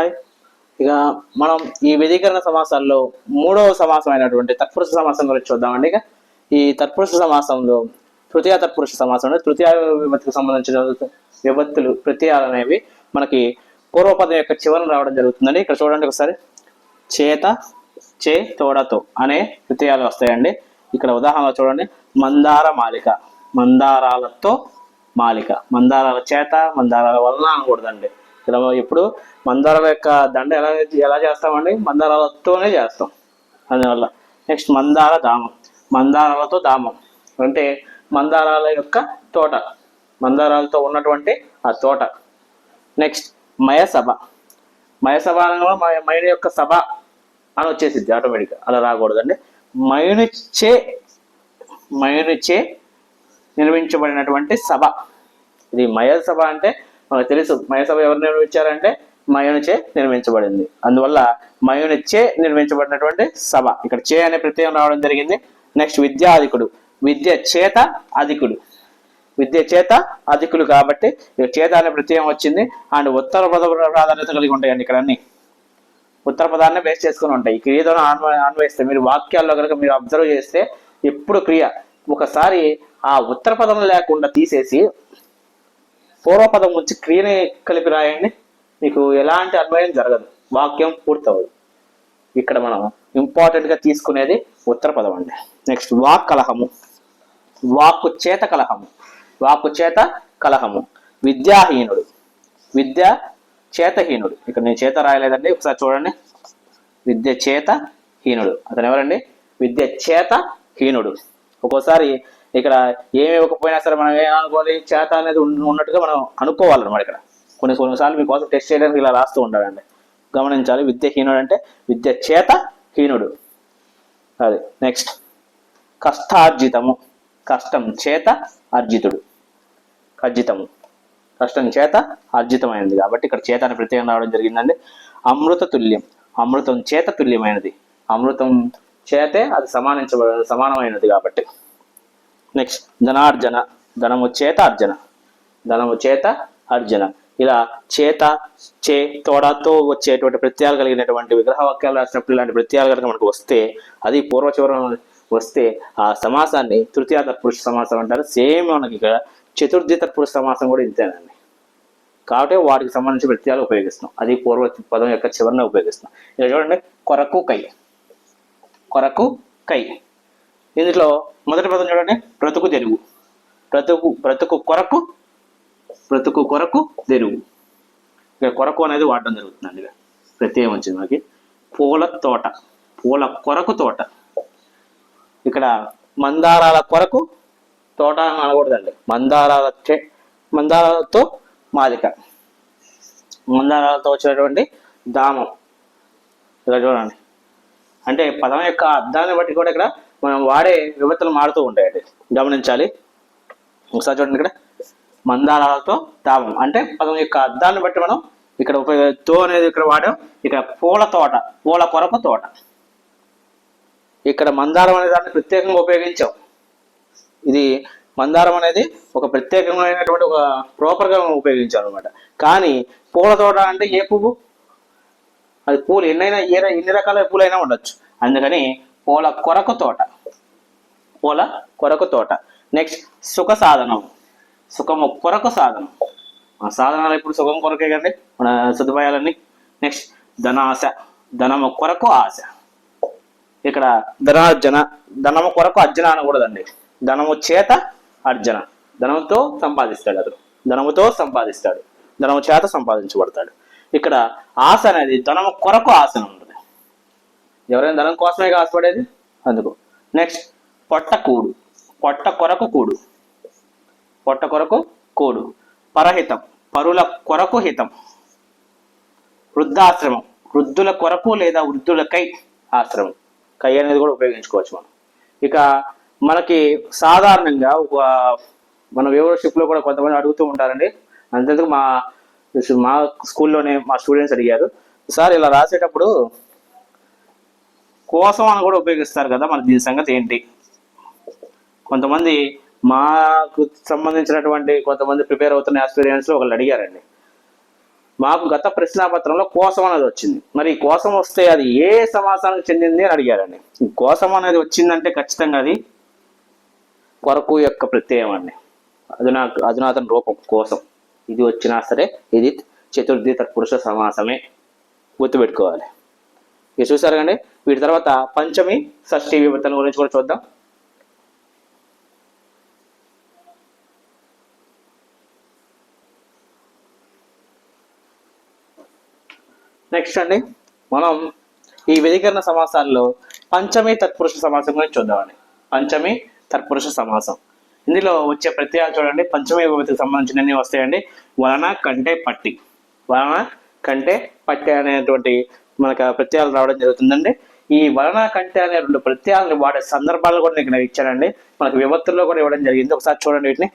Hi ఇక మనం ఈ వ్యధీకరణ సమాసాల్లో మూడవ సమాసం అయినటువంటి తత్పురుష సమాసం గురించి చూద్దామండి ఇక. ఈ తత్పురుష సమాసంలో తృతీయ తత్పురుష సమాసం తృతీయ విభక్తికి సంబంధించిన విభక్తులు ప్రత్యయాలు అనేవి మనకి పూర్వపదం యొక్క చివరన రావడం జరుగుతుందండి. ఇక్కడ చూడండి ఒకసారి. చేత చే తోడతో అనే ప్రత్యయాలు వస్తాయండి. ఇక్కడ ఉదాహరణ చూడండి. మందార మాలిక. మందారాలతో మాలిక. మందారాల చేత మందారాల వలన అనకూడదండి. ఇక్కడ ఇప్పుడు మందారాల యొక్క దండ ఎలా ఎలా చేస్తామండి? మందారాలతోనే చేస్తాం. అందువల్ల నెక్స్ట్ మందార దామం. మందారాలతో దామం. అంటే మందారాల యొక్క తోట. మందారాలతో ఉన్నటువంటి ఆ తోట. నెక్స్ట్ మయసభ. మయసభ అనగా మయ- మైని యొక్క సభ అని వచ్చేసింది ఆటోమేటిక్గా అలా రాకూడదండి. మయునిచ్చే మయునిచ్చే నిర్మించబడినటువంటి సభ. ఇది మయ సభ అంటే మనకు తెలుసు మయ సభ ఎవరు నిర్మించారంటే మయునిచే నిర్మించబడింది. అందువల్ల మయునిచే నిర్మించబడినటువంటి సభ ఇక్కడ చే అనే ప్రత్యయం రావడం జరిగింది. నెక్స్ట్ విద్యాధికుడు. విద్య చేత అధికుడు. విద్య చేత అధికులు కాబట్టి చేత అనే ప్రత్యయం వచ్చింది. అండ్ ఉత్తర పద ప్రాధాన్యత కలిగి ఉంటాయండి ఇక్కడ అన్ని. ఉత్తర పదాన్ని బేస్ చేసుకుని ఉంటాయి. ఈ క్రియతో అన్వ అన్వయిస్తే మీరు వాక్యాల్లో కనుక మీరు అబ్జర్వ్ చేస్తే ఎప్పుడు క్రియ ఒకసారి ఆ ఉత్తర పదం లేకుండా తీసేసి పూర్వపదం నుంచి క్రియని కలిపి రాయండి. మీకు ఎలాంటి అన్వయం జరగదు. వాక్యం పూర్తవదు ఇక్కడ మనం ఇంపార్టెంట్గా తీసుకునేది ఉత్తర పదం అండి. నెక్స్ట్ వాక్ కలహము. వాక్కు చేత కలహము. వాక్కు చేత కలహము. విద్యాహీనుడు. విద్య చేతహీనుడు. ఇక్కడ నేను చేత రాయలేదండి. ఒకసారి చూడండి. విద్య చేత హీనుడు అతను ఎవరండి? విద్య చేత హీనుడు ఒక్కోసారి ఇక్కడ ఏమి ఇవ్వకపోయినా సరే మనం ఏమనుకోవాలి చేత అనేది ఉన్నట్టుగా మనం అనుకోవాలన్నమాట ఇక్కడ. కొన్ని కొన్నిసార్లు మీకోసం టెస్ట్ చేయడానికి ఇలా రాస్తూ ఉండాలండి. గమనించాలి విద్య హీనుడు అంటే విద్య చేత హీనుడు. అది నెక్స్ట్. కష్టార్జితము. కష్టం చేత అర్జితుడు. అర్జితము కష్టం చేత అర్జితమైనది. కాబట్టి ఇక్కడ చేత అని ప్రత్యేకం రావడం జరిగిందండి. అమృత తుల్యం. అమృతం చేత తుల్యమైనది. అమృతం చేతే అది సమానించబ సమానమైనది కాబట్టి. నెక్స్ట్ ధనార్జన ధనము చేత అర్జన ధనము చేత అర్జన ఇలా చేత చే తోడతో వచ్చేటువంటి ప్రత్యయాలు కలిగినటువంటి విగ్రహ వాక్యాలు రాసినప్పుడు ఇలాంటి ప్రత్యయాలు కనుక మనకు వస్తే అది పూర్వ చివరన వస్తే ఆ సమాసాన్ని తృతీయ తత్పురుష సమాసం అంటారు. సేమ్ మనకి ఇక్కడ చతుర్థి తత్పురుష సమాసం కూడా ఇంతేనండి. కాబట్టి వాటికి సంబంధించి ప్రత్యయాలు ఉపయోగిస్తున్నాం. అది పూర్వ పదం యొక్క చివరిని ఉపయోగిస్తున్నాం. ఇక్కడ చూడండి. కొరకు కై. కొరకు కై. ఇందులో? మొదటి పదం చూడండి. బ్రతుకు తెలుగు బ్రతుకు బ్రతుకు కొరకు బ్రతుకు కొరకు తెలుగు ఇక్కడ కొరకు అనేది వాడడం జరుగుతుందండి ఇక. ప్రత్యయం వచ్చింది మనకి పూల తోట పూల కొరకు తోట. ఇక్కడ మందారాల కొరకు తోట అని అనకూడదండి. మందారాల చె- మందారాలతో మాలిక మందారాలతో వచ్చినటువంటి దామం. ఇక్కడ చూడండి. అంటే పదం యొక్క అర్థాన్ని బట్టి కూడా ఇక్కడ మనం వాడే విభక్తులు మారుతూ ఉంటాయండి. గమనించాలి. ఒకసారి చూడండి ఇక్కడ. మందారాలతో తాపం అంటే పదం యొక్క అర్థాన్ని బట్టి మనం ఇక్కడ ఉపయోగ తో అనేది ఇక్కడ వాడాం. ఇక్కడ పూల తోట పూల కొరపు తోట. ఇక్కడ మందారం అనే దాన్ని ప్రత్యేకంగా ఉపయోగించాం. ఇది మందారం అనేది ఒక ప్రత్యేకమైనటువంటి ఒక ప్రాపర్గా ఉపయోగించాం అనమాట కానీ పూల తోట అంటే ఏ పువ్వు? అది పూలు ఎన్నైనా ఏ ఎన్ని రకాల పూలైనా ఉండొచ్చు. అందుకని పూల కొరకు తోట. పూల కొరకు తోట. నెక్స్ట్ సుఖ సాధనం. సుఖము కొరకు సాధనం. ఆ సాధనాలు ఇప్పుడు సుఖం కొరకే కండి మన సదుపాయాలన్నీ. నెక్స్ట్ ధనాశ. ధనము కొరకు ఆశ. ఇక్కడ ధనార్జన ధనము కొరకు అర్జన అనకూడదండి. ధనము చేత అర్జన. ధనంతో సంపాదిస్తాడు అతను. ధనముతో సంపాదిస్తాడు. ధనము చేత సంపాదించబడతాడు. ఇక్కడ ఆశ అనేది ధనము కొరకు ఆసనం ఎవరైనా ధనం కోసమే ఆశపడేది? అందుకు. నెక్స్ట్ పొట్ట కూడు. పొట్ట కొరకు కూడు. పొట్ట కొరకు కూడు. పరహితం. పరుల కొరకు హితం. వృద్ధాశ్రమం. వృద్ధుల కొరకు లేదా వృద్ధులకై ఆశ్రమం. కై అనేది కూడా ఉపయోగించుకోవచ్చు మనం. ఇక మనకి సాధారణంగా ఒక మన వ్యూవర్షిప్లో కూడా కొంతమంది అడుగుతూ ఉంటారండి. అంతేందుకు మా మా స్కూల్లోనే మా స్టూడెంట్స్ అడిగారు. సార్ ఇలా రాసేటప్పుడు కోసం అని కూడా ఉపయోగిస్తారు కదా మరి దీని సంగతి ఏంటి? కొంతమంది మాకు సంబంధించినటువంటి కొంతమంది ప్రిపేర్ అవుతున్న ఎక్స్పీరియన్స్ ఒకళ్ళు అడిగారండి. మాకు గత ప్రశ్నాపత్రంలో కోసం అనేది వచ్చింది. మరి కోసం వస్తే అది ఏ సమాసానికి చెందింది అని అడిగారండి. ఈ కోసం అనేది వచ్చిందంటే ఖచ్చితంగా అది కొరకు యొక్క ప్రత్యయం అండి. అధునా అధునాతన రూపం కోసం. ఇది వచ్చినా సరే ఇది చతుర్థి తత్పురుష సమాసమే గుర్తుపెట్టుకోవాలి. ఇది చూసారు కండి వీటి తర్వాత పంచమి షష్ఠి విభక్తుల గురించి కూడా చూద్దాం. నెక్స్ట్ అండి మనం ఈ వ్యధికరణ సమాసాల్లో పంచమి తత్పురుష సమాసం గురించి చూద్దామండి. పంచమి తత్పురుష సమాసం. ఇందులో వచ్చే ప్రత్యయాలు చూడండి పంచమి విభక్తికి సంబంధించినవి వస్తాయండి. వలన కంటే పట్టి. వలన కంటే పట్టి అనేటువంటి మనకు ప్రత్యయాలు రావడం జరుగుతుందండి. ఈ వలన కంటే అనే రెండు ప్రత్యయాలను వాడే సందర్భాలు కూడా నేను ఇచ్చానండి. మనకు వివత్తుల్లో కూడా ఇవ్వడం జరిగింది. ఒకసారి చూడండి వీటిని.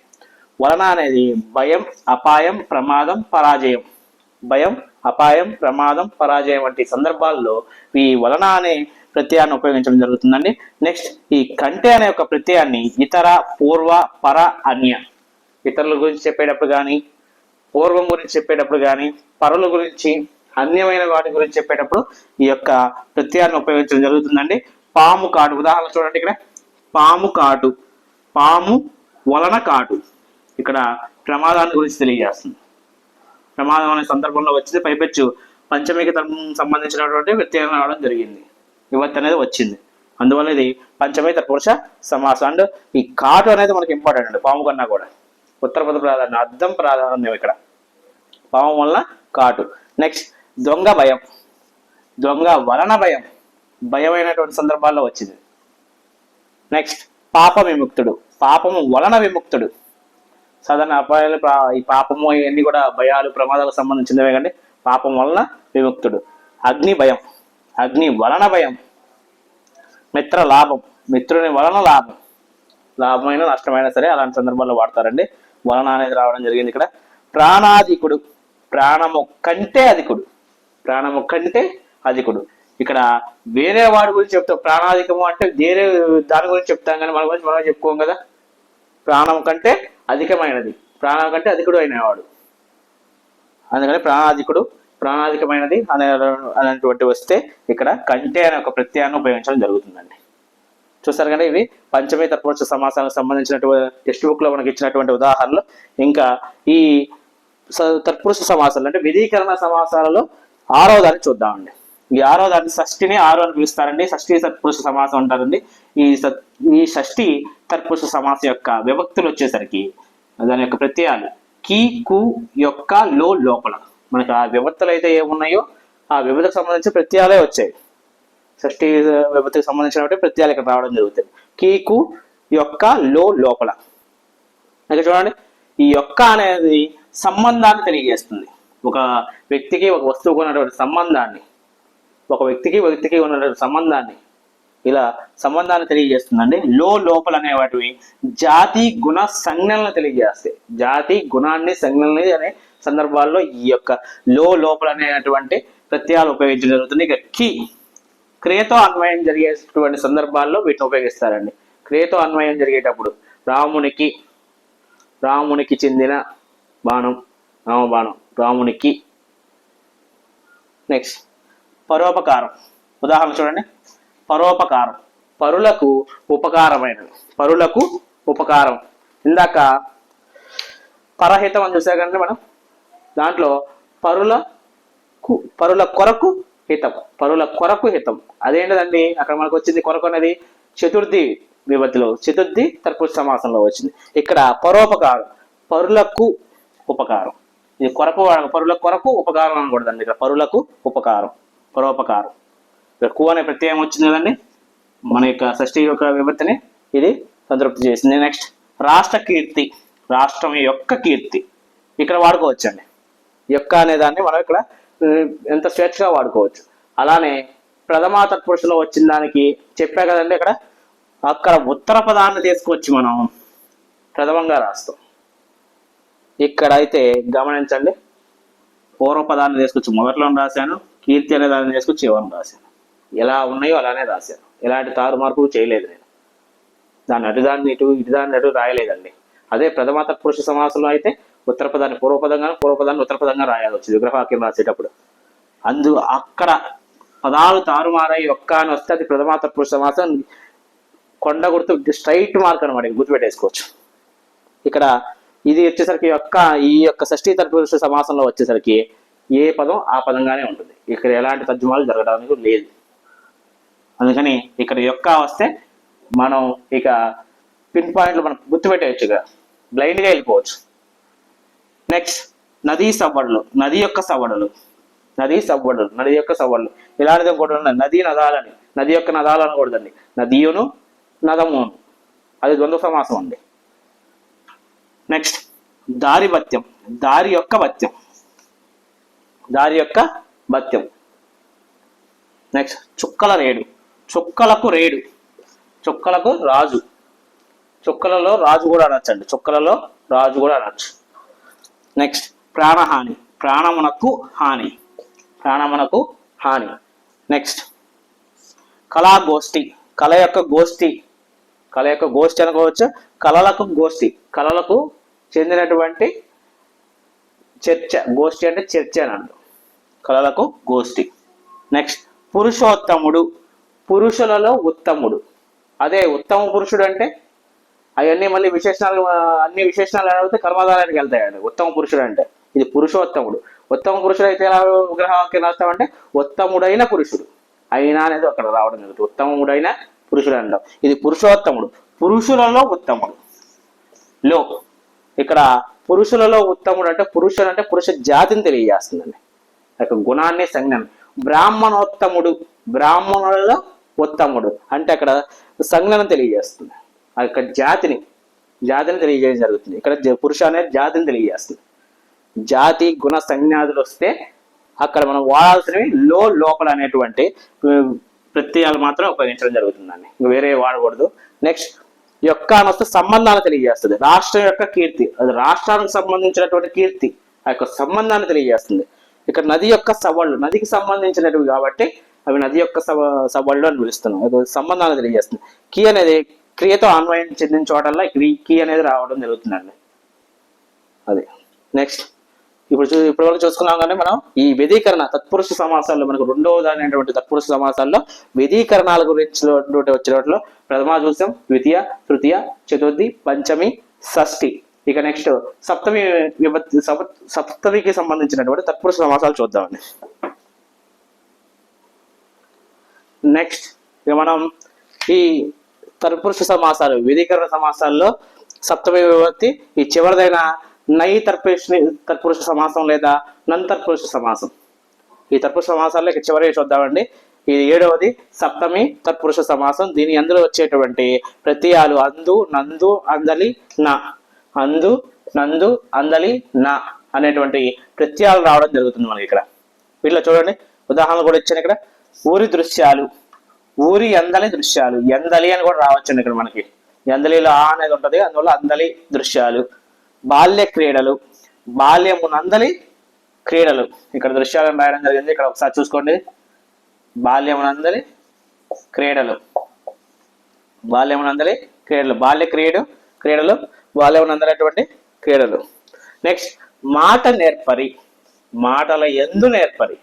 వలన అనేది భయం అపాయం ప్రమాదం పరాజయం. భయం అపాయం ప్రమాదం పరాజయం వంటి సందర్భాల్లో ఈ వలన అనే ప్రత్యయాన్ని ఉపయోగించడం జరుగుతుందండి. నెక్స్ట్ ఈ కంటే అనే ఒక ప్రత్యయాన్ని ఇతర పూర్వ పర అన్య ఇతరుల గురించి చెప్పేటప్పుడు కానీ పూర్వం గురించి చెప్పేటప్పుడు కానీ పరుల గురించి అన్యమైన వాటి గురించి చెప్పేటప్పుడు ఈ యొక్క ప్రత్యయాన్ని ఉపయోగించడం జరుగుతుందండి. పాము కాటు. ఉదాహరణ చూడండి ఇక్కడ. పాము కాటు. పాము వలన కాటు. ఇక్కడ ప్రమాదాన్ని గురించి తెలియజేస్తుంది. ప్రమాదం అనే సందర్భంలో వచ్చింది. పైపెచ్చు పంచమికి సంబంధించినటువంటి వ్యత్యాసం రావడం జరిగింది. విభక్తి అనేది వచ్చింది. అందువల్ల ఇది పంచమి తత్పురుష సమాసం. అండ్ ఈ కాటు అనేది మనకి ఇంపార్టెంట్ అండి. పాము కన్నా కూడా. ఉత్తర పద ప్రాధాన్యం అర్థం ప్రాధాన్యం ఇక్కడ. పాము వలన కాటు. నెక్స్ట్ దొంగ భయం. దొంగ వలన భయం. భయమైనటువంటి సందర్భాల్లో వచ్చింది. నెక్స్ట్ పాప విముక్తుడు. పాపము వలన విముక్తుడు. సాధారణ అపాయాలు ఈ పాపము ఇవన్నీ కూడా భయాలు ప్రమాదాలకు సంబంధించినవే కండి. పాపం వలన విముక్తుడు. అగ్ని భయం. అగ్ని వలన భయం. మిత్ర లాభం. మిత్రుని వలన లాభం. లాభమైన నష్టమైనా సరే అలాంటి సందర్భాల్లో వాడతారండి. వలన అనేది రావడం జరిగింది ఇక్కడ. ప్రాణాధికుడు. ప్రాణము కంటే అధికుడు. ప్రాణము కంటే అధికుడు. ఇక్కడ వేరే వాడి గురించి చెప్తాం. ప్రాణాధికము అంటే వేరే దాని గురించి చెప్తాం కానీ మన గురించి మనం చెప్పుకోం కదా. ప్రాణం కంటే అధికమైనది. ప్రాణం కంటే అధికుడు అయినవాడు. అందుకని ప్రాణాధికుడు ప్రాణాధికమైనది అనే అనేటువంటి వస్తే ఇక్కడ కంటే అనే ఒక ప్రత్యయాన్ని ఉపయోగించడం జరుగుతుందండి. చూస్తారు కదా ఇవి? పంచమీ తత్పురుష సమాసాలకు సంబంధించినటువంటి టెక్స్ట్ బుక్లో మనకి ఇచ్చినటువంటి ఉదాహరణలు. ఇంకా ఈ స- తత్పురుష సమాసాలు అంటే విధీకరణ సమాసాలలో ఆరో దాన్ని చూద్దామండి. ఈ ఆరో దాన్ని షష్ఠిని ఆరో అని పిలుస్తారండి. షష్ఠి సత్పురుష సమాసం అంటారండి. ఈ సత్- ఈ షష్ఠి తత్పురుష సమాసం యొక్క విభక్తులు వచ్చేసరికి దాని యొక్క ప్రత్యయాలు కీ కు యొక్క లో లోపల. మనకి ఆ విభక్తులు అయితే ఏమున్నాయో ఆ విభక్తికి సంబంధించిన ప్రత్యయాలే వచ్చాయి. షష్ఠి విభక్తికి సంబంధించినటువంటి ప్రత్యయాలు ఇక్కడ రావడం జరుగుతుంది. కీకు యొక్క లో లోపల. ఇక చూడండి. ఈ యొక్క అనేది సంబంధాన్ని తెలియజేస్తుంది. ఒక వ్యక్తికి ఒక వస్తువుకు ఉన్నటువంటి సంబంధాన్ని ఒక వ్యక్తికి వ్యక్తికి ఉన్నటువంటి సంబంధాన్ని ఇలా సంబంధాన్ని తెలియజేస్తుందండి. లో లోపల అనే వాటివి జాతి గుణ సంజ్ఞలను తెలియజేస్తాయి. జాతి గుణాన్ని సంజ్ఞల్ని అనే సందర్భాల్లో ఈ యొక్క లో లోపల అనేటువంటి ప్రత్యయాలు ఉపయోగించడం జరుగుతుంది. ఇక కీ క్రియతో అన్వయం జరిగేటువంటి సందర్భాల్లో వీటిని ఉపయోగిస్తారండి. క్రియతో అన్వయం జరిగేటప్పుడు రామునికి రామునికి చెందిన బాణం రామబాణం రామునికి. నెక్స్ట్ పరోపకారం. ఉదాహరణ చూడండి. పరోపకారం. పరులకు ఉపకారమైనది. పరులకు ఉపకారం. ఇందాక పరహితం అని చూసా కంటే మనం? దాంట్లో పరులకు పరుల కొరకు హితం. పరుల కొరకు హితం. అదేంటిదండి? అక్కడ మనకు వచ్చింది కొరకు అనేది చతుర్థి విభక్తిలో చతుర్థి తత్పురుష సమాసంలో వచ్చింది. ఇక్కడ పరోపకారం. పరులకు ఉపకారం. ఇది కొరకు పరుల కొరకు ఉపకారం అనకూడదండి. ఇక్కడ పరులకు ఉపకారం పరోపకారం. ఇక్కడ కు అనే ప్రత్యయం వచ్చింది కదండి? మన యొక్క షష్ఠి యొక్క విభక్తిని ఇది సంతృప్తి చేసింది. నెక్స్ట్ రాష్ట్ర కీర్తి రాష్ట్రం యొక్క కీర్తి. ఇక్కడ వాడుకోవచ్చండి. యొక్క అనే దాన్ని మనం ఇక్కడ ఎంత స్వేచ్ఛగా వాడుకోవచ్చు. అలానే ప్రథమాత తత్పురుషులో వచ్చిన దానికి చెప్పా కదండి ఇక్కడ అక్కడ ఉత్తర పదాన్ని తీసుకొచ్చి మనం ప్రథమంగా రాస్తాం. ఇక్కడ అయితే గమనించండి. పూర్వపదాన్ని తీసుకొచ్చి మొదట్లో రాశాను కీర్తి అనే దాన్ని తీసుకొచ్చి చివరిని రాశాను. ఎలా ఉన్నాయో అలానే రాశాను. ఎలాంటి తారు మార్పులు చేయలేదు నేను. దాన్ని అటు దాన్ని ఇటు ఇటు దాన్ని అటు రాయలేదండి. అదే ప్రథమ తత్పురుష సమాసంలో అయితే ఉత్తర పదాన్ని పూర్వపదంగా పూర్వపదాన్ని ఉత్తర పదంగా రాయాలి వచ్చింది విగ్రహవాక్యం రాసేటప్పుడు. అందు అక్కడ పదాలు తారుమారై ఒక్క అని వస్తే అది ప్రథమా తత్పురుష సమాసం. కొండ గుర్తు స్ట్రైట్ మార్క్ అనమాట గుర్తుపెట్టేసుకోవచ్చు. ఇక్కడ ఇది వచ్చేసరికి యొక్క ఈ యొక్క షష్ఠీ తత్పురుష సమాసంలో వచ్చేసరికి ఏ పదం ఆ పదంగానే ఉంటుంది. ఇక్కడ ఎలాంటి తర్జుమాలు జరగడానికి లేదు. అందుకని ఇక్కడ యొక్క వస్తే మనం ఇక పిన్ పాయింట్లు మనం గుర్తుపెట్టేయచ్చు ఇక. బ్లైండ్గా వెళ్ళిపోవచ్చు. నెక్స్ట్ నదీ సవ్వడులు. నది యొక్క సవ్వడులు. నదీ సవ్వడులు. నది యొక్క సవ్వడులు. ఇలాంటిది ఇంకోటి ఉన్నాయి నదీ నదాలని. నది యొక్క నదాలు అనకూడదండి. నదియును నదమును. అది ద్వంద్వ సమాసం అండి. నెక్స్ట్ దారి భత్యం దారి యొక్క భత్యం దారి యొక్క భత్యం నెక్స్ట్ చుక్కల రేడు. చుక్కలకు రేడు. చుక్కలకు రాజు. చుక్కలలో రాజు కూడా అనొచ్చండి. చుక్కలలో రాజు కూడా అనొచ్చు. నెక్స్ట్ ప్రాణహాని. ప్రాణమునకు హాని. ప్రాణమునకు హాని. నెక్స్ట్ కళాగోష్ఠి కళ యొక్క గోష్ఠి. కళ యొక్క గోష్ఠి అనుకోవచ్చు. కళలకు గోష్ఠి. కళలకు చెందినటువంటి చర్చ గోష్ఠి అంటే చర్చ అని అంటారు కళలకు గోష్ఠి. నెక్స్ట్ పురుషోత్తముడు. పురుషులలో ఉత్తముడు. అదే ఉత్తమ పురుషుడు అంటే అవన్నీ మళ్ళీ విశేషణాలు అన్ని విశేషణాలు అడిగితే కర్మధారానికి వెళ్తాయండి ఉత్తమ పురుషుడు అంటే ఇది పురుషోత్తముడు. ఉత్తమ పురుషుడు అయితే ఎలా విగ్రహవాక్యం రాస్తామంటే ఉత్తముడైన పురుషుడు. అయినా అనేది అక్కడ రావడం జరుగుతుంది ఉత్తముడైన పురుషుడు అంటాం. ఇది పురుషోత్తముడు. పురుషులలో ఉత్తముడు. లో ఇక్కడ పురుషులలో ఉత్తముడు అంటే పురుషుడు అంటే పురుష జాతిని తెలియజేస్తుందండి. ఆ యొక్క గుణాన్ని సంజ్ఞ బ్రాహ్మణోత్తముడు బ్రాహ్మణులలో ఉత్తముడు అంటే అక్కడ సంజ్ఞను తెలియజేస్తుంది. ఆ యొక్క జాతిని జాతిని తెలియజేయడం జరుగుతుంది. ఇక్కడ జ- పురుష అనేది జాతిని తెలియజేస్తుంది. జాతి గుణ సంజ్ఞాదులు వస్తే అక్కడ మనం వాడాల్సినవి లో లోపల అనేటువంటి ప్రత్యయాలు మాత్రం ఉపయోగించడం జరుగుతుందండి. ఇంక వేరే వాడకూడదు. నెక్స్ట్ యొక్క అని వస్తే సంబంధాన్ని తెలియజేస్తుంది. రాష్ట్రం యొక్క కీర్తి. అది రాష్ట్రానికి సంబంధించినటువంటి కీర్తి. ఆ యొక్క సంబంధాన్ని తెలియజేస్తుంది. ఇక్కడ నది యొక్క సవళ్ళు. నదికి సంబంధించినవి కాబట్టి అవి నది యొక్క సవ సవళ్ళు అని పిలుస్తున్నాం. అది సంబంధాన్ని తెలియజేస్తుంది. కీ అనేది క్రియతో అన్వయం చెందిన చోటల్లా ఇక్కడ ఈ కీ అనేది రావడం జరుగుతుందండి. అది. నెక్స్ట్. ఇప్పుడు ఇప్పటి వరకు చూసుకున్నాం కానీ మనం ఈ వ్యధీకరణ తత్పురుష సమాసాల్లో మనకు రెండవ దానైనటువంటి తత్పురుష సమాసాల్లో వ్యధీకరణాల గురించి వచ్చినట్లు ప్రథమ చూసాం ద్వితీయ తృతీయ చతుర్థి పంచమి షష్ఠి. ఇక నెక్స్ట్ సప్తమి విభక్తి సప- సప్తమికి సంబంధించినటువంటి తత్పురుష సమాసాలు చూద్దామండి. నెక్స్ట్ ఇక మనం ఈ తత్పురుష సమాసాలు వ్యధీకరణ సమాసాల్లో సప్తమి విభక్తి ఈ చివరిదైన నై తర్పురుష తత్పురుష సమాసం లేదా నంతర్పురుష సమాసం. ఈ తత్పురుష సమాసాల్లో ఇక చివరి చూద్దామండి. ఇది ఏడవది సప్తమి తత్పురుష సమాసం. దీని అందులో వచ్చేటువంటి ప్రత్యయాలు అందు నందు అందలి నా. అందు నందు అందలి నా అనేటువంటి ప్రత్యయాలు రావడం జరుగుతుంది మనకి ఇక్కడ. వీటిలో చూడండి. ఉదాహరణ కూడా ఇచ్చాను ఇక్కడ. ఊరి దృశ్యాలు. ఊరి ఎందలి దృశ్యాలు. ఎందలి అని కూడా రావచ్చండి ఇక్కడ మనకి. ఎందలిలో ఆ అనేది ఉంటుంది అందువల్ల అందలి దృశ్యాలు. బాల్య క్రీడలు బాల్యమునందలి క్రీడలు. ఇక్కడ దృశ్యాలను రాయడం జరిగింది. ఇక్కడ ఒకసారి చూసుకోండి. బాల్యమునందలి క్రీడలు. బాల్యమునందలి క్రీడలు. బాల్య క్రీడు క్రీడలు బాల్యమునందలటువంటి క్రీడలు. నెక్స్ట్ మాట నేర్పరి. మాటల ఎందు నేర్పరి.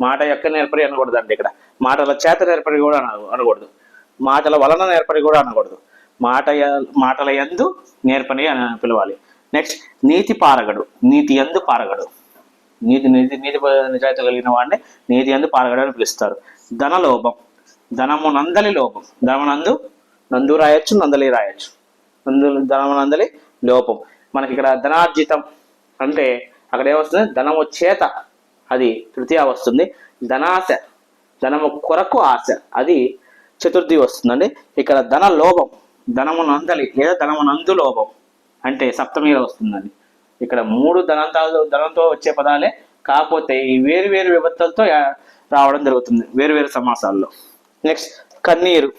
మాట యొక్క నేర్పరి అనకూడదండి ఇక్కడ. మాటల చేత నేర్పరి కూడా అనకూడదు. మాటల వలన నేర్పరి కూడా అనకూడదు. మాట మాటల ఎందు నేర్పని అని పిలవాలి. నెక్స్ట్ నీతి పారగడు. నీతి ఎందు పారగడు. నీతి నీతి నీతి నిజాయితీ కలిగిన వాడిని నీతి ఎందు పారగడు అని పిలుస్తారు. ధనలోభం ధనము నందలి లోపం ధనమునందు నందు రాయొచ్చు నందలి రాయొచ్చు. నందు ధనమునందలి లోపం. మనకి ఇక్కడ ధనార్జితం అంటే అక్కడ ఏమొస్తుంది ధనము చేత అది తృతీయ వస్తుంది. ధనాశ. ధనము కొరకు ఆశ. అది చతుర్థి వస్తుందండి. ఇక్కడ ధన లోభం. ధనము నందలి లేదా ధనము నందు లోభం. అంటే సప్తమిలో వస్తుందండి. ఇక్కడ మూడు ధనంతాలు ధనంతో వచ్చే పదాలే కాకపోతే ఈ వేరు వేరు విభక్తులతో రావడం జరుగుతుంది వేరు వేరు సమాసాల్లో. నెక్స్ట్ కన్నీరు.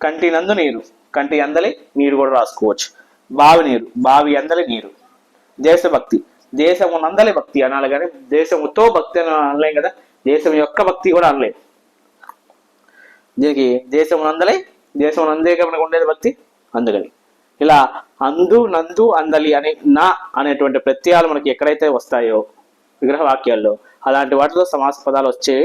కంటి నందు నీరు. కంటి అందలి నీరు కూడా రాసుకోవచ్చు. బావి నీరు. బావి అందలి నీరు. దేశభక్తి. దేశము నందలి భక్తి అనాలి కానీ దేశముతో భక్తి అని అనలేం కదా దేశం యొక్క భక్తి కూడా అనలేం. దీనికి దేశం నందలి దేశం నందే ఉండేది భక్తి అందుకని. ఇలా అందు నందు అందలి అని నా అనేటువంటి ప్రత్యయాలు మనకి ఎక్కడైతే వస్తాయో విగ్రహ వాక్యాల్లో అలాంటి వాటిలో సమాస పదాలు వచ్చే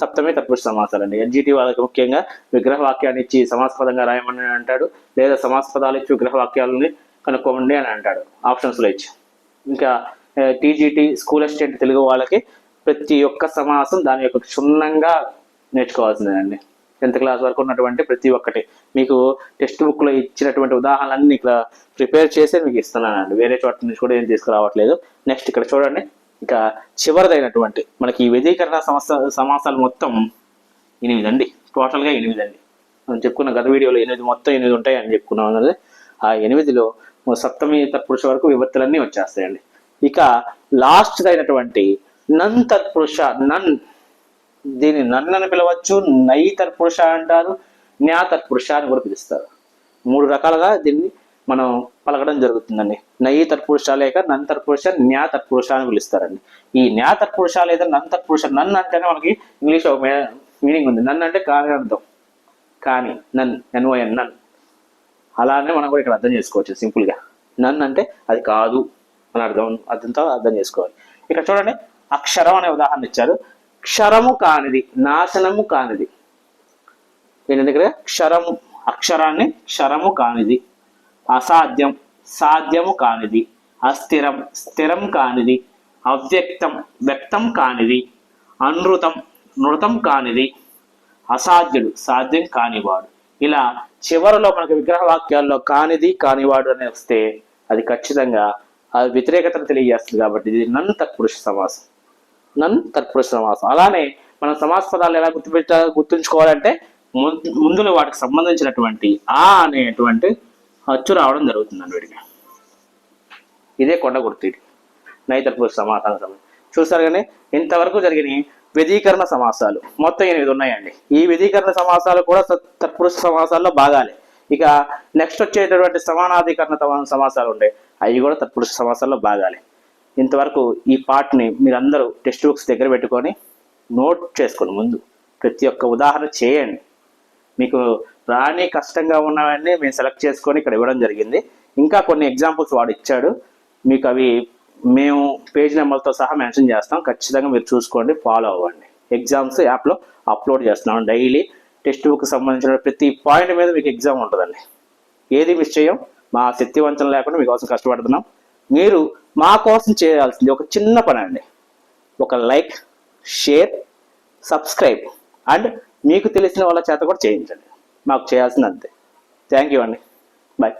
సప్తమే తత్పురుష సమాసాలు అండి ఎన్జిటి వాళ్ళకి ముఖ్యంగా విగ్రహ వాక్యాన్ని ఇచ్చి సమాస పదంగా రాయమని అంటాడు లేదా సమాస పదాలు ఇచ్చి విగ్రహ వాక్యాలని కనుక్కోండి అని అంటాడు ఆప్షన్స్లో ఇచ్చి. ఇంకా టీజీటీ స్కూల్ అసిస్టెంట్ తెలుగు వాళ్ళకి ప్రతి ఒక్క సమాసం దాని యొక్క క్షుణ్ణంగా నేర్చుకోవాల్సిందేనండి. టెన్త్ క్లాస్ వరకు ఉన్నటువంటి ప్రతి ఒక్కటి. మీకు టెక్స్ట్ బుక్లో ఇచ్చినటువంటి ఉదాహరణలన్నీ ఇక్కడ ప్రిపేర్ చేసే మీకు ఇస్తున్నానండి. వేరే చోట నుంచి కూడా ఏం తీసుకురావట్లేదు. నెక్స్ట్ ఇక్కడ చూడండి. ఇంకా చివరిదైనటువంటి మనకి ఈ వ్యధీకరణ సమస్య సమాసాలు మొత్తం ఎనిమిది అండి టోటల్గా ఎనిమిది అండి మనం చెప్పుకున్న గత వీడియోలో ఎనిమిది మొత్తం ఎనిమిది ఉంటాయి అని చెప్పుకున్నాం కదా. ఆ ఎనిమిదిలో సప్తమి తత్పురుష వరకు విభక్తులన్నీ వచ్చేస్తాయండి. ఇక లాస్ట్ అయినటువంటి నన్ తత్పురుష నన్ దీన్ని నన్నని పిలవచ్చు నై తత్పురుష అంటారు న్యా తత్పురుష అని కూడా పిలుస్తారు. మూడు రకాలుగా దీన్ని మనం పలకడం జరుగుతుందండి. నయి తత్పురుష లేక నన్ తత్పురుష న్యా తత్పురుష అని పిలుస్తారండి. ఈ న్యా తత్పురుష లేదా నన్ తత్పురుష నన్ అంటేనే మనకి ఇంగ్లీష్ ఒక మీనింగ్ ఉంది. నన్ అంటే కాని అర్థం. కానీ నన్ ఎన్ఓఎన్ నన్. అలానే మనం కూడా ఇక్కడ అర్థం చేసుకోవచ్చు సింపుల్గా. నన్ అంటే అది కాదు అని అర్థం అర్థంతో అర్థం చేసుకోవాలి. ఇక్కడ చూడండి అక్షరం అనే ఉదాహరణ ఇచ్చారు. క్షరము కానిది నాశనము కానిది. ఏంటంటే ఇక్కడ? క్షరము అక్షరాన్ని క్షరము కానిది అసాధ్యం సాధ్యము కానిది అస్థిరం స్థిరం కానిది అవ్యక్తం వ్యక్తం కానిది అనృతం నృతం కానిది అసాధ్యుడు సాధ్యం కానివాడు. ఇలా చివరిలో మనకు విగ్రహ వాక్యాల్లో కానిది కానివాడు అని వస్తే అది ఖచ్చితంగా అది వ్యతిరేకతను తెలియజేస్తుంది కాబట్టి ఇది నంత పురుష సమాసం. నన్ తత్పురుష సమాసం. అలానే మనం సమాస పదాలు ఎలా గుర్తుపెట్ట గుర్తుంచుకోవాలంటే ముందు ముందులో వాటికి సంబంధించినటువంటి ఆ అనేటువంటి అచ్చు రావడం జరుగుతుంది వీడికి ఇదే కొండ గుర్తు ఇది. నైతత్పురుష సమాసాల సమయం చూస్తారు కానీ ఇంతవరకు జరిగిన వ్యధీకరణ సమాసాలు. మొత్తం ఎనిమిది ఉన్నాయండి. ఈ వ్యధీకరణ సమాసాలు కూడా తత్పురుష సమాసాల్లో భాగాలే. ఇక నెక్స్ట్ వచ్చేటటువంటి సమానాధికరణ సమాసాలు ఉంటాయి అవి కూడా తత్పురుష సమాసాల్లో భాగాలే. ఇంతవరకు ఈ పార్ట్ని మీరందరూ టెక్స్ట్ బుక్స్ దగ్గర పెట్టుకొని నోట్ చేసుకోండి ముందు. ప్రతి ఒక్క ఉదాహరణ చేయండి. మీకు రాని కష్టంగా ఉన్నవన్నీ మేము సెలెక్ట్ చేసుకొని ఇక్కడ ఇవ్వడం జరిగింది. ఇంకా కొన్ని ఎగ్జాంపుల్స్ వాడు ఇచ్చాడు. మీకు అవి మేము పేజ్ నెంబర్తో సహా మెన్షన్ చేస్తాం. ఖచ్చితంగా మీరు చూసుకోండి ఫాలో అవ్వండి. ఎగ్జామ్స్ యాప్లో అప్లోడ్ చేస్తున్నాం డైలీ. టెక్స్ట్ బుక్ సంబంధించిన ప్రతి పాయింట్ మీద మీకు ఎగ్జామ్ ఉంటుందండి. ఏది మిస్ చేయం? మా శక్తివంచన లేకుండా మీకోసం కష్టపడుతున్నాం. మీరు మా కోసం చేయాల్సింది ఒక చిన్న పని అండి ఒక లైక్ షేర్ సబ్స్క్రైబ్ అండ్ మీకు తెలిసిన వాళ్ళ చేత కూడా చేయించండి. మాకు చేయాల్సింది అంతే. థ్యాంక్ యూ అండి. బాయ్